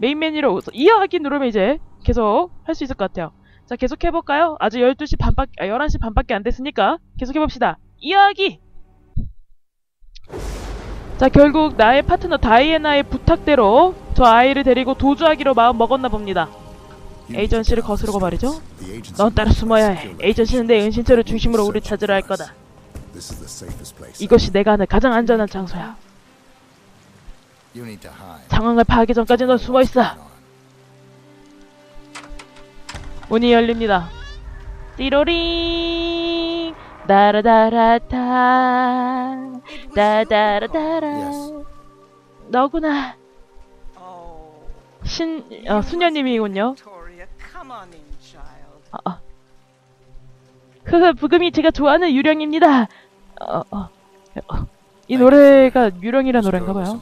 메인 메뉴로 이어하기 누르면 이제 계속 할 수 있을 것 같아요. 자, 계속 해볼까요? 아직 12시 반밖, 아, 11시 반밖에 안 됐으니까 계속 해봅시다. 이어하기! 자, 결국 나의 파트너 다이애나의 부탁대로 저 아이를 데리고 도주하기로 마음 먹었나 봅니다. 에이전시를 거스르고 말이죠. 넌 따라 숨어야 해. 에이전시는 내 은신처를 중심으로 우리 찾으러 할 거다. 이것이 내가 아는 가장 안전한 장소야. 상황을 파악하기 전까지 넌 숨어 있어. 문이 열립니다. 띠로링 다라다라타 다다라다라 너구나 신 어, 수녀님이군요. 아, 아. 흐흐 부금이 제가 좋아하는 유령입니다. 어, 어, 어. 이 노래가 유령이란 노래인가봐요.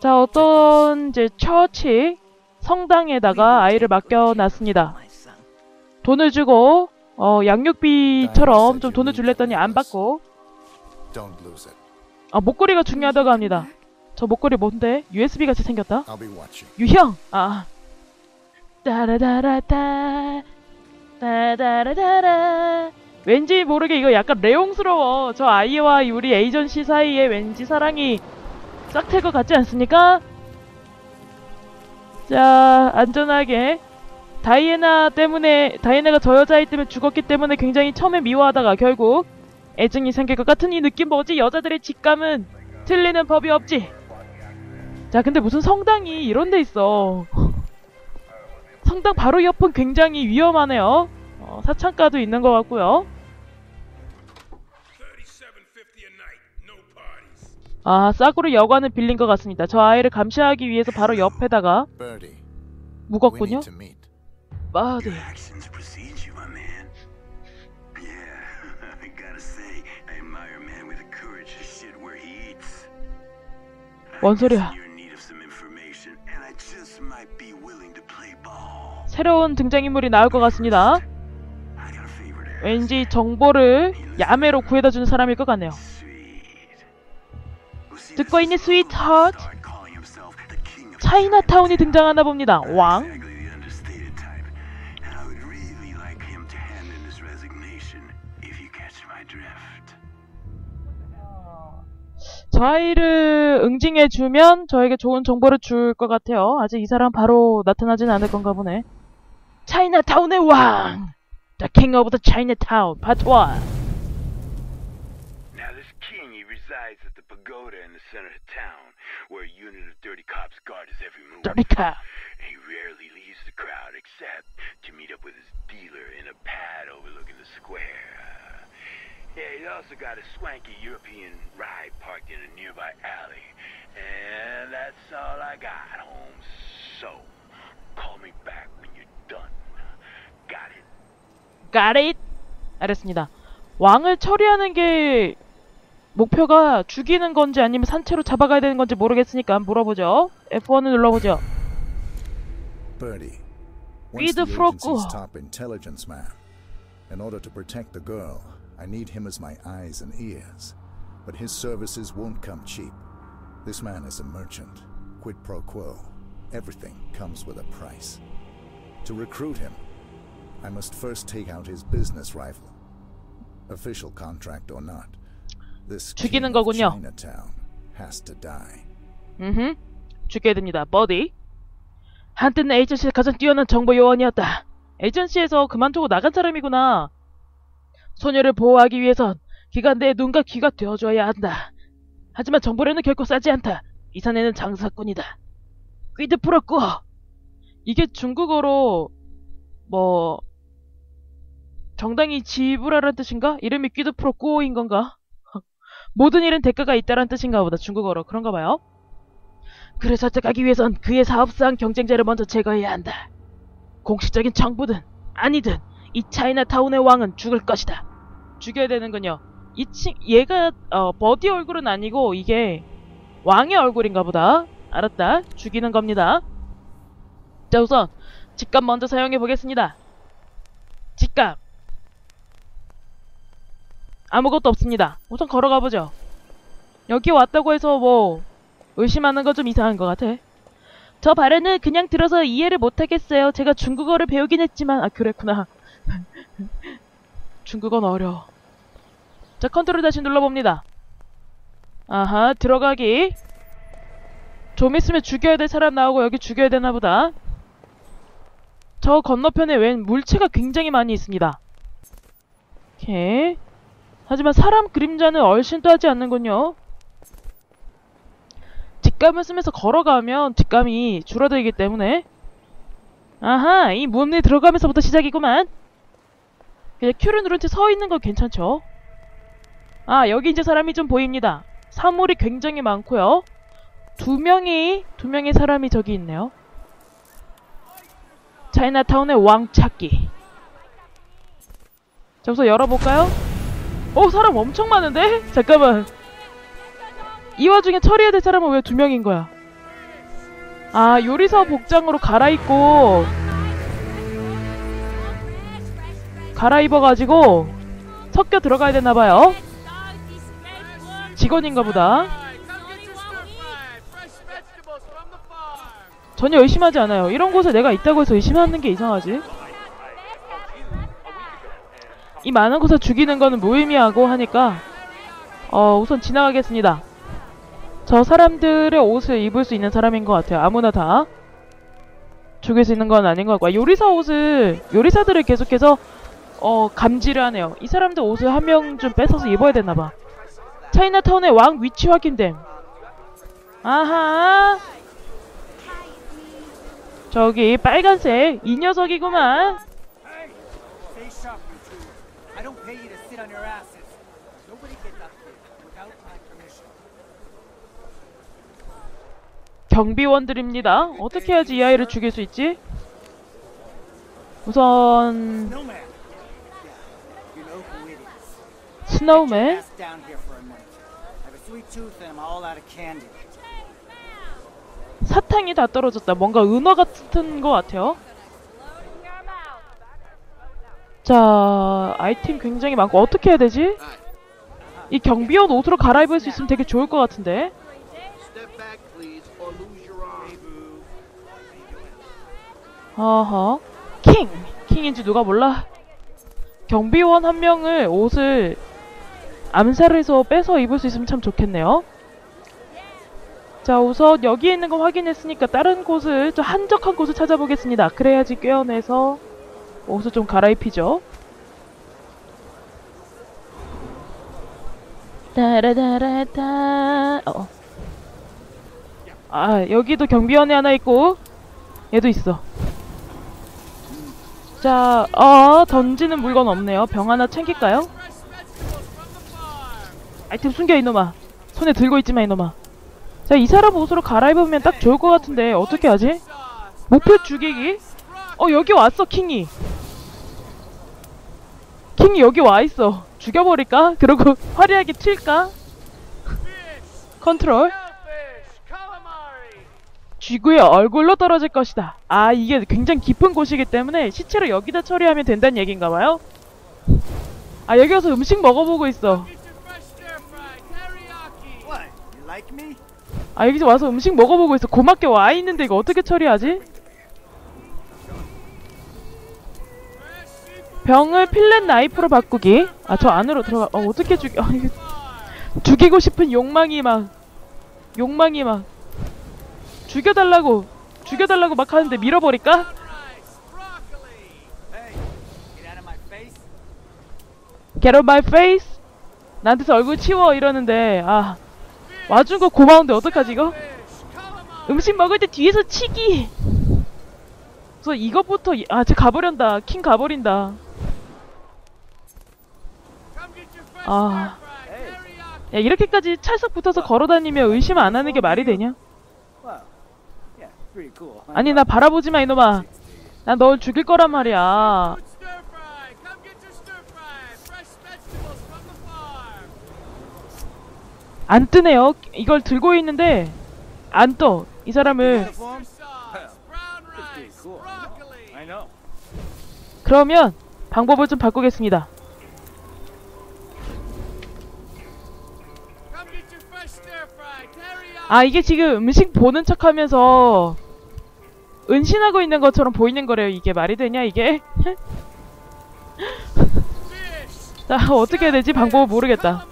자 어떤 이제 처치 성당에다가 아이를 맡겨놨습니다. 돈을 주고 어 양육비처럼 좀 돈을 줄랬더니 안 받고. 아 목걸이가 중요하다고 합니다. 저 목걸이 뭔데? USB 같이 생겼다. 유형 아 따라다라따 따다라다라 왠지 모르게 이거 약간 레옹스러워 저 아이와 우리 에이전시 사이에 왠지 사랑이 싹틀 것 같지 않습니까? 자 안전하게. 다이애나 때문에 다이애나가 저 여자아이 때문에 죽었기 때문에 굉장히 처음에 미워하다가 결국 애증이 생길 것 같은 이 느낌 뭐지? 여자들의 직감은 틀리는 법이 없지. 자 근데 무슨 성당이 이런 데 있어. 성당 바로 옆은 굉장히 위험하네요. 어, 사창가도 있는 것 같고요 아 싸구려 여관을 빌린 것 같습니다 저 아이를 감시하기 위해서 바로 옆에다가 묵었군요. 아, 네. 뭔 소리야. 새로운 등장인물이 나올 것 같습니다. 왠지 정보를 야매로 구해다 주는 사람일 것 같네요 듣고 있니, of 차이나타운이 등장하나 봅니다 왕 Exactly the understated type. And I would really like him to hand in his resignation, if you catch my drift. 저 아이를 응징해주면 저에게 좋은 정보를 줄 것 같아요. 아직 이 사람 바로 나타나진 않을 건가 보네. 차이나타운의 왕! The King of the Chinatown, Part 1. Now, this king, he resides at the pagoda in the center of town, where a unit of dirty cops guard his every move. Dirty cop. And he rarely leaves the crowd except to meet up with his dealer in a pad overlooking the square. Uh, yeah, he's also got a swanky European ride parked in a nearby alley. And that's all I got, Holmes. So, call me back when you're done. Got it? Got it? 알았습니다. 왕을 처리하는 게 목표가 죽이는 건지 아니면 산채로 잡아가야 되는 건지 모르겠으니까 물어보죠. F1을 눌러보죠. Birdie, Read once the the frog. agency's top intelligence man. In order to protect the girl, I need him as my eyes and ears. But his services won't come cheap. This man is a merchant. Quid pro quo. Everything comes with a price. To recruit him, I must first take out his business rival. Official contract or not, this king 죽이는 거군요. Chinatown has to die. 음, 죽게 됩니다. 버디. 한때는 에이전시의 가장 뛰어난 정보 요원이었다. 에이전시에서 그만두고 나간 사람이구나. 소녀를 보호하기 위해선 기가 내 눈과 귀가 되어줘야 한다. 하지만 정보료는 결코 싸지 않다. 이 사내는 장사꾼이다. 퀴드 풀었고 이게 중국어로 뭐 정당히 지불하라는 뜻인가? 이름이 퀴드 풀었고인 건가? 모든 일은 대가가 있다란 뜻인가 보다 중국어로 그런가 봐요. 그를 설득하기 위해선 그의 사업상 경쟁자를 먼저 제거해야 한다. 공식적인 정부든 아니든 이 차이나타운의 왕은 죽을 것이다. 죽여야 되는군요. 이 친, 얘가 어, 버디 얼굴은 아니고 이게 왕의 얼굴인가 보다. 알았다. 죽이는 겁니다. 자 우선 직감 먼저 사용해 보겠습니다. 직감. 아무것도 없습니다. 우선 걸어가 보죠. 여기 왔다고 해서 뭐 의심하는 건좀 이상한 것 같아. 저 발언은 그냥 들어서 이해를 못하겠어요. 제가 중국어를 배우긴 했지만, 아, 그랬구나. 중국어는 어려워. 자, 컨트롤 다시 눌러봅니다. 아하, 들어가기. 좀 있으면 죽여야 될 사람 나오고 여기 죽여야 되나 보다. 저 건너편에 웬 물체가 굉장히 많이 있습니다. 오케이. 하지만 사람 그림자는 얼씬도 하지 않는군요. 뒷감을 쓰면서 걸어가면 뒷감이 줄어들기 때문에. 아하 이 문에 들어가면서부터 시작이구만. 그냥 큐를 누른 채 서 있는 건 괜찮죠? 아 여기 이제 사람이 좀 보입니다. 사물이 굉장히 많고요. 두 명이 두 명의 사람이 저기 있네요. 차이나타운의 왕 찾기. 자 우선 열어볼까요? 오 사람 엄청 많은데? 잠깐만 이 와중에 처리해야 될 사람은 왜 두 명인 거야? 아, 요리사 복장으로 갈아입고 갈아입어가지고 섞여 들어가야 되나봐요. 직원인가 보다. 전혀 의심하지 않아요. 이런 곳에 내가 있다고 해서 의심하는 게 이상하지. 이 많은 곳에 죽이는 거는 무의미하고 하니까 어, 우선 지나가겠습니다. 저 사람들의 옷을 입을 수 있는 사람인 것 같아요. 아무나 다. 죽일 수 있는 건 아닌 것 같고. 요리사 옷을, 요리사들을 계속해서, 어, 감지를 하네요. 이 사람들 옷을 한 명 좀 뺏어서 입어야 되나봐. 차이나타운의 왕 위치 확인됨. 아하. 저기, 빨간색, 이 녀석이구만. 경비원들입니다. 어떻게 해야지 이 아이를 죽일 수 있지? 우선, 스노우맨. 사탕이 다 떨어졌다. 뭔가 은어 같은 것 같아요. 자, 아이템 굉장히 많고 어떻게 해야 되지? 이 경비원 옷으로 갈아입을 수 있으면 되게 좋을 것 같은데. 어허. 킹! 킹인지 누가 몰라? 경비원 한 명을 옷을 암살해서 빼서 입을 수 있으면 참 좋겠네요. 자, 우선 여기에 있는 거 확인했으니까 다른 곳을 좀 한적한 곳을 찾아보겠습니다. 그래야지 꿰어내서 옷을 좀 갈아입히죠. 따라다라다. 어. 아, 여기도 경비원이 하나 있고 얘도 있어. 자, 어, 던지는 물건 없네요. 병 하나 챙길까요? 아이템 숨겨 이놈아. 손에 들고 있지마 이놈아. 자, 이 사람 옷으로 갈아입으면 딱 좋을 것 같은데 어떻게 하지? 목표 죽이기? 어, 여기 왔어 킹이. 킹이 여기 와 있어. 죽여버릴까? 그러고 화려하게 튈까? 컨트롤. 쥐구의 얼굴로 떨어질 것이다. 아, 이게 굉장히 깊은 곳이기 때문에 시체를 여기다 처리하면 된다는 얘기인가봐요? 아, 여기 와서 음식 먹어보고 있어. 아, 여기 와서 음식 먹어보고 있어. 고맙게 와 있는데 이거 어떻게 처리하지? 병을 필렛 나이프로 바꾸기. 아, 저 안으로 들어가. 어, 어떻게 죽여. 죽이고 싶은 욕망이 막. 욕망이 막. 죽여달라고. 죽여달라고 막 하는데 밀어버릴까? On my face. 나한테서 얼굴 치워 이러는데 아 와준 거 고마운데 어떡하지 이거? 음식 먹을 때 뒤에서 치기. 그래서 이것부터 아쟤 가버린다. 킹 가버린다. 아. 야 이렇게까지 찰싹 붙어서 걸어다니며 의심 안 하는 게 말이 되냐? 아니 나 바라보지 마 이놈아. 난 널 죽일 거란 말이야. 안 뜨네요. 이걸 들고 있는데 안 떠. 이 사람을. 그러면 방법을 좀 바꾸겠습니다. 아 이게 지금 음식 보는 척 하면서 은신하고 있는 것처럼 보이는 거래요. 이게 말이 되냐 이게? 자 어떻게 해야 되지? 방법을 모르겠다.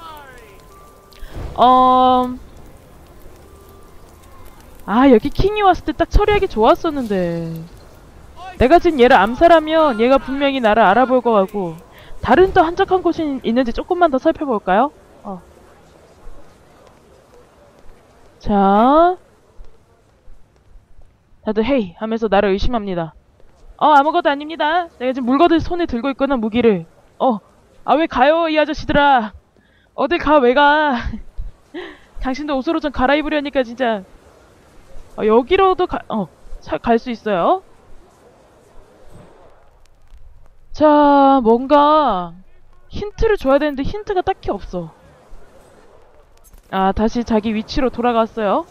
어... 아 여기 킹이 왔을 때 딱 처리하기 좋았었는데 내가 지금 얘를 암살하면 얘가 분명히 나를 알아볼 것 같고 다른 또 한적한 곳이 있는지 조금만 더 살펴볼까요? 어. 자. 다들 헤이 하면서 나를 의심합니다. 어 아무것도 아닙니다. 내가 지금 물건을 손에 들고 있거든 무기를. 어 아 왜 가요 이 아저씨들아? 어딜 가 왜가? 당신도 옷으로 좀 갈아입으려니까 진짜. 어, 여기로도 가, 어, 갈 수 있어요. 자, 뭔가 힌트를 줘야 되는데 힌트가 딱히 없어. 아, 다시 자기 위치로 돌아갔어요.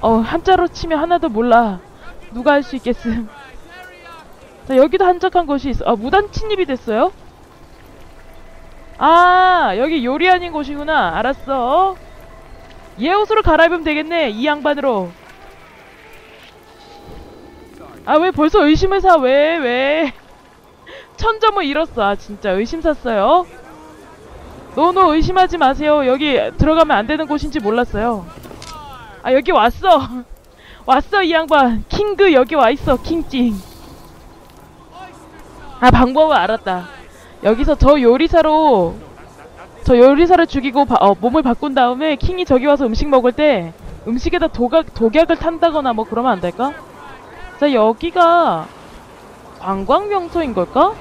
어, 한자로 치면 하나도 몰라. 누가 할 수 있겠음. 자, 여기도 한적한 곳이 있어. 아, 무단 침입이 됐어요? 아, 여기 요리 아닌 곳이구나. 알았어. 얘 옷으로 갈아입으면 되겠네. 이 양반으로. 아, 왜 벌써 의심을 사? 왜, 왜? 천점을 잃었어. 아, 진짜 의심 샀어요. 노노 의심하지 마세요. 여기 들어가면 안 되는 곳인지 몰랐어요. 아, 여기 왔어. 왔어, 이 양반. 킹그 여기 와 있어. 킹찡. 아, 방법을 알았다. 여기서 저 요리사로 저 요리사를 죽이고 바, 어, 몸을 바꾼 다음에 킹이 저기 와서 음식 먹을 때 음식에다 독약, 독약을 탄다거나 뭐 그러면 안 될까? 자 여기가 관광 명소인 걸까?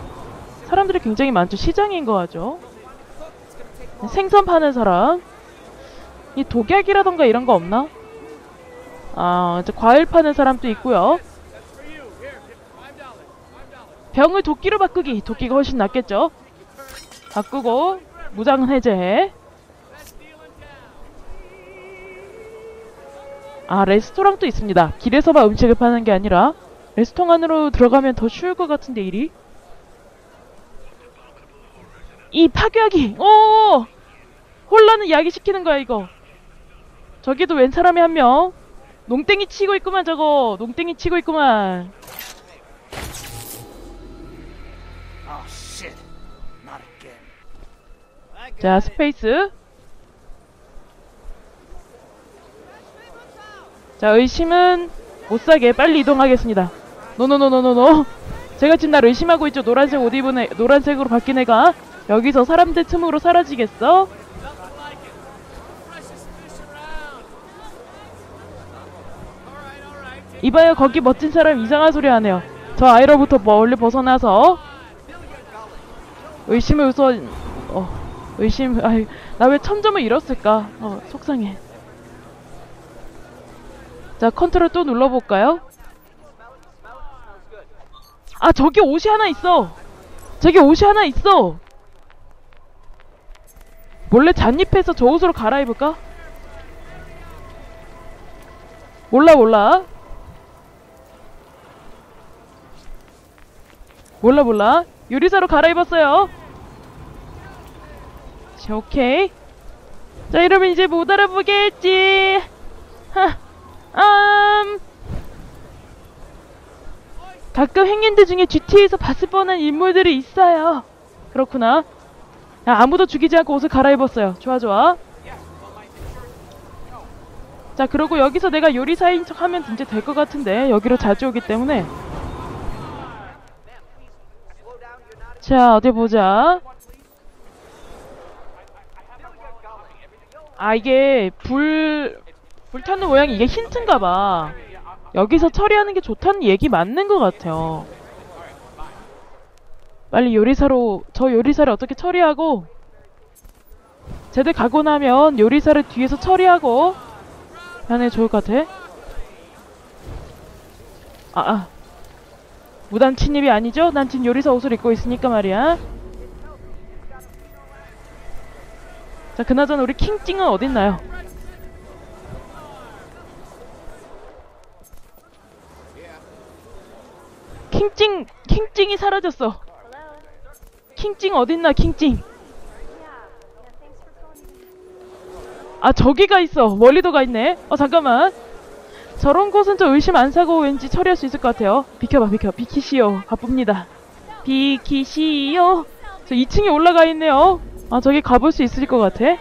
사람들이 굉장히 많죠. 시장인 거 같죠. 생선 파는 사람. 이 독약이라던가 이런 거 없나? 아 이제 과일 파는 사람도 있고요. 병을 도끼로 바꾸기. 도끼가 훨씬 낫겠죠. 바꾸고 무장 해제. 아 레스토랑도 있습니다. 길에서만 음식을 파는 게 아니라 레스토랑 안으로 들어가면 더 쉬울 것 같은데 일이. 이 파괴하기. 오 혼란을 야기시키는 거야 이거. 저기도 웬 사람이 한 명. 농땡이 치고 있구만 저거. 농땡이 치고 있구만. Again. 자 스페이스. 자 의심은 못사게 빨리 이동하겠습니다. 노노노노노노. 제가 지금 날 의심하고 있죠. 노란색 옷 입은 애, 노란색으로 바뀐 애가 여기서 사람들 틈으로 사라지겠어? 이봐요 거기 멋진 사람 이상한 소리 하네요. 저 아이로부터 멀리 벗어나서 의심을 우선 어 의심 아이 나 왜 천점을 잃었을까? 어 속상해. 자 컨트롤 또 눌러볼까요? 아 저기 옷이 하나 있어. 저기 옷이 하나 있어. 몰래 잔입해서 저 옷으로 갈아입을까? 몰라 몰라. 몰라 몰라. 요리사로 갈아입었어요. 자 오케이. 자 이러면 이제 못 알아보겠지. 하, 음. 가끔 행인들 중에 GT에서 봤을 뻔한 인물들이 있어요. 그렇구나. 야, 아무도 죽이지 않고 옷을 갈아입었어요. 좋아, 좋아. 자, 그러고 여기서 내가 요리사인 척 하면 이제 될 것 같은데. 여기로 자주 오기 때문에. 자, 어디 보자. 아, 이게 불, 불타는 모양이 이게 힌트인가 봐. 여기서 처리하는 게 좋다는 얘기 맞는 것 같아요. 빨리 요리사로 저 요리사를 어떻게 처리하고 쟤들 가고 나면 요리사를 뒤에서 처리하고 하는 게 좋을 것 같아. 아, 아. 무단 침입이 아니죠? 난 지금 요리사 옷을 입고 있으니까 말이야. 자, 그나저나 우리 킹찡은 어딨나요? 킹찡, 킹찡이 사라졌어. 킹찡 어딨나, 킹찡. 아, 저기가 있어. 멀리도 가 있네. 어, 잠깐만. 저런 곳은 저 의심 안 사고 왠지 처리할 수 있을 것 같아요. 비켜봐, 비켜. 비키시오. 바쁩니다. 비키시오. 저 2층에 올라가 있네요. 아, 저기 가볼 수 있을 것 같아.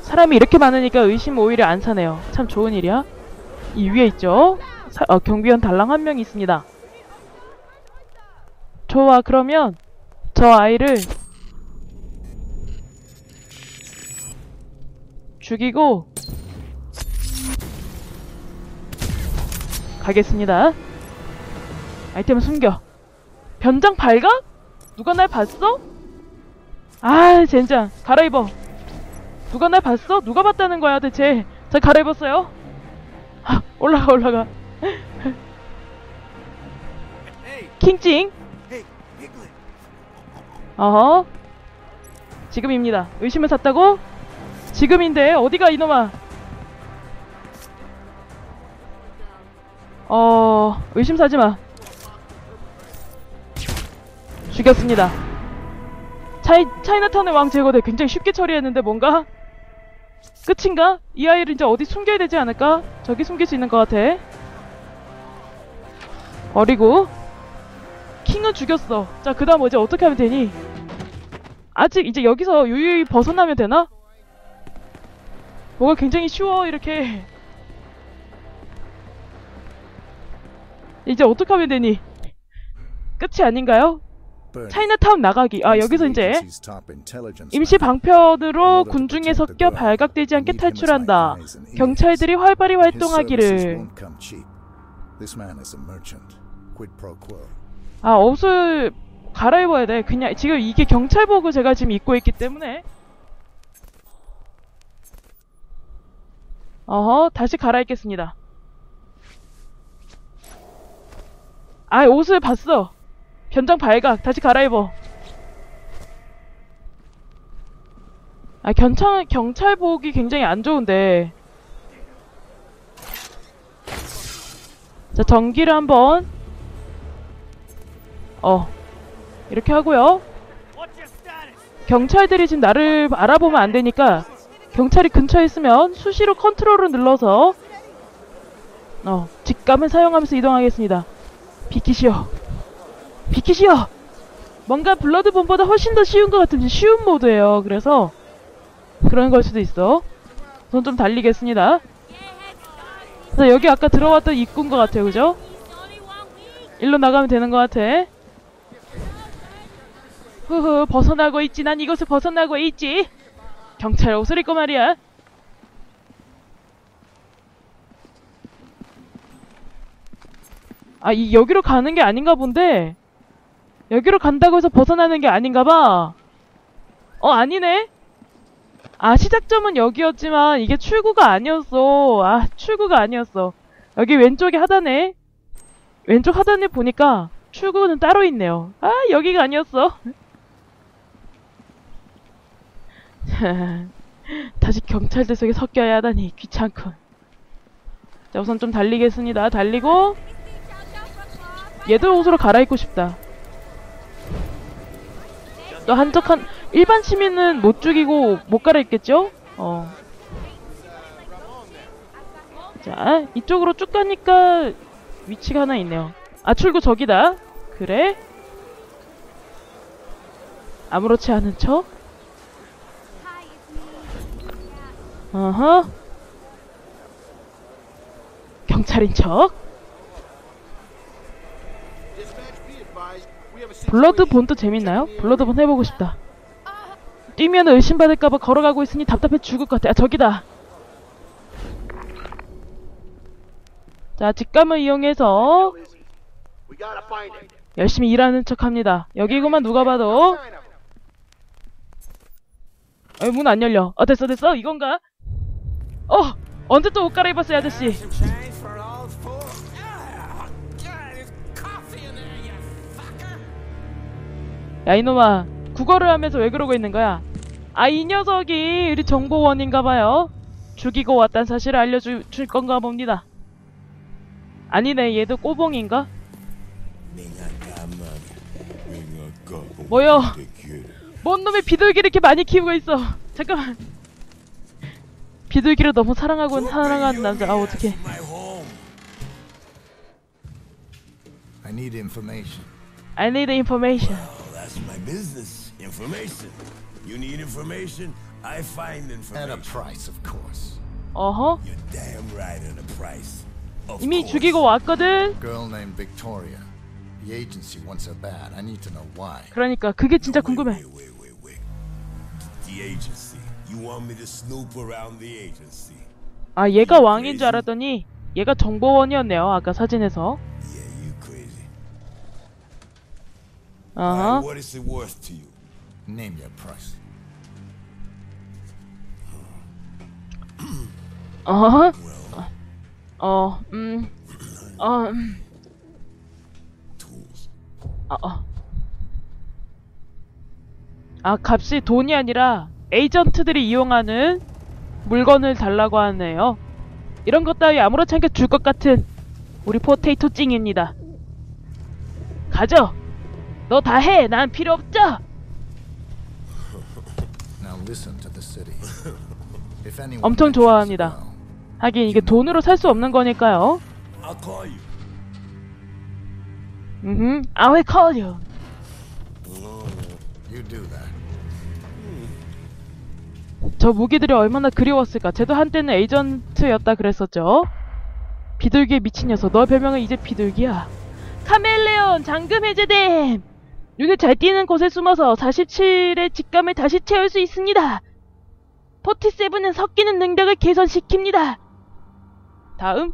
사람이 이렇게 많으니까 의심 오히려 안 사네요. 참 좋은 일이야. 이 위에 있죠? 사- 어, 경비원 달랑 한명 있습니다. 좋아, 그러면 저 아이를 죽이고 가겠습니다. 아이템을 숨겨. 변장 발각? 누가 날 봤어? 아, 젠장. 갈아입어. 누가 날 봤어? 누가 봤다는 거야, 대체? 자, 갈아입었어요. 아, 올라가, 올라가. 킹찡. 어허. 지금입니다. 의심을 샀다고? 지금인데, 어디가 이놈아? 어, 의심 사지 마. 죽였습니다. 차이, 차이나타운의 왕 제거대 굉장히 쉽게 처리했는데 뭔가? 끝인가? 이 아이를 이제 어디 숨겨야 되지 않을까? 저기 숨길 수 있는 것 같아. 버리고. 킹은 죽였어. 자, 그 다음 이제 어떻게 하면 되니? 아직 이제 여기서 유유히 벗어나면 되나? 뭐가 굉장히 쉬워, 이렇게. 이제 어떻게 하면 되니? 끝이 아닌가요? 차이나타운 나가기. 아, 여기서 이제 임시. 방편으로 군중에 섞여 발각되지 않게 탈출한다. 경찰들이 활발히 활동하기를. 아, 옷을 갈아입어야 돼. 그냥 지금 이게 경찰복을 제가 지금 입고 있기 때문에. 어허, 다시 갈아입겠습니다. 아, 옷을 봤어. 변장 발각. 다시 갈아입어. 아, 경찰, 경찰복이 굉장히 안 좋은데. 자, 전기를 한번. 어. 이렇게 하고요. 경찰들이 지금 나를 알아보면 안 되니까 경찰이 근처에 있으면 수시로 컨트롤을 눌러서 어, 직감을 사용하면서 이동하겠습니다. 비키시오. 비키시오. 뭔가 블러드본보다 훨씬 더 쉬운 것 같은 쉬운 모드예요. 그래서 그런 걸 수도 있어. 전좀 달리겠습니다. 여기 아까 들어왔던 입구인 것 같아요. 그죠? 일로 나가면 되는 것 같아. 후후 벗어나고 있지 난 이곳을 벗어나고 있지. 경찰 옷을 입고 말이야. 아 이 여기로 가는 게 아닌가 본데. 여기로 간다고 해서 벗어나는 게 아닌가 봐 어 아니네. 아 시작점은 여기였지만 이게 출구가 아니었어. 아 출구가 아니었어. 여기 왼쪽에 하단에 왼쪽 하단에 보니까 출구는 따로 있네요. 아 여기가 아니었어 다시 경찰들 속에 섞여야 하다니 귀찮군. 자 우선 좀 달리겠습니다. 달리고 얘들 옷으로 갈아입고 싶다. 또 한적한 일반 시민은 못 죽이고 못 갈아입겠죠? 어. 자 이쪽으로 쭉 가니까 위치가 하나 있네요. 아 출구 저기다. 그래? 아무렇지 않은 척? 어허. 경찰인 척. 블러드. 본도 재밌나요? 블러드 본 해보고 싶다. 뛰면 의심받을까봐 걸어가고 있으니 답답해 죽을 것 같아. 아, 저기다. 자, 직감을 이용해서. 열심히 일하는 척 합니다. 여기구만 누가 봐도. 문 안 열려. 어, 됐어, 됐어. 이건가? 어! 언제 또 옷 갈아입었어요, 아저씨? 야, 이놈아. 국어를 하면서 왜 그러고 있는 거야? 아, 이 녀석이 우리 정보원인가봐요. 죽이고 왔단 사실을 알려줄 줄 건가 봅니다. 아니네, 얘도 꼬봉인가? 뭐요? 뭔 놈의 비둘기를 이렇게 많이 키우고 있어? 잠깐만. 비둘기를 너무 사랑하고 사랑하는 남자. 아 home. I need information. I need information. Oh, that's my business. Information. You need information? I find At a information. price, of course. 어허. You're damn right at a price. Of 이미 course. 죽이고 왔거든. Girl named Victoria. The agency wants her bad. I need to know why. 그러니까 그게 진짜 Wait, 궁금해. Wait, wait, wait, wait. The agency. You want me to snoop around the agency? 아 얘가 왕인 줄 알았더니 얘가 정보원이었네요. 아까 사진에서. Yeah, you crazy. 어허. Alright, what is it worth to you? Name your price. 어허. 어. 음. 어. 음. Tools. 아, 어. 아, 값이 돈이 아니라 에이전트들이 이용하는 물건을 달라고 하네요. 이런 것 따위 아무렇지 않게 줄 것 같은 우리 포테이토 찡입니다. 가져! 너다 해! 난 필요 없죠! Now listen to the city. If anyone 엄청 좋아합니다. 하긴 이게 돈으로 살 수 없는 거니까요. I'll call you. 음, I will call you. you do that. 저 무기들이 얼마나 그리웠을까. 쟤도 한때는 에이전트였다 그랬었죠. 비둘기에 미친 녀석. 너 별명은 이제 비둘기야. 카멜레온 잠금 해제됨. 눈에 잘 띄는 곳에 숨어서 47의 직감을 다시 채울 수 있습니다. 47은 섞이는 능력을 개선시킵니다. 다음.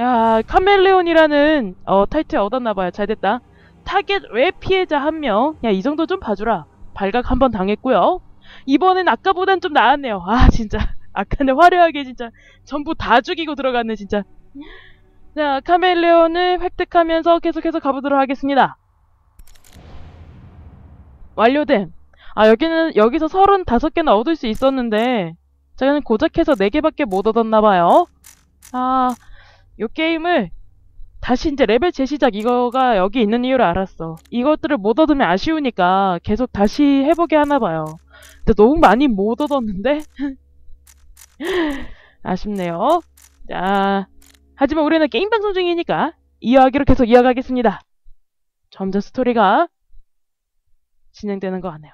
야, 카멜레온이라는 어, 타이틀 얻었나봐요. 잘됐다. 타겟 왜 피해자 한 명. 야, 이 정도 좀 봐주라. 발각 한 번 당했고요. 이번엔 아까보단 좀 나았네요. 아, 진짜. 아까는 화려하게 진짜 전부 다 죽이고 들어갔네, 진짜. 자, 카멜레온을 획득하면서 계속해서 가보도록 하겠습니다. 완료됨. 아, 여기는, 여기서 35개나 얻을 수 있었는데, 저는 고작 해서 4개밖에 못 얻었나봐요. 아, 요 게임을 다시 이제 레벨 재시작 이거가 여기 있는 이유를 알았어. 이것들을 못 얻으면 아쉬우니까 계속 다시 해보게 하나봐요. 근데 너무 많이 못 얻었는데? 아쉽네요. 자, 하지만 우리는 게임 방송 중이니까 이야기로 계속 이어가겠습니다. 점점 스토리가 진행되는 것 같네요.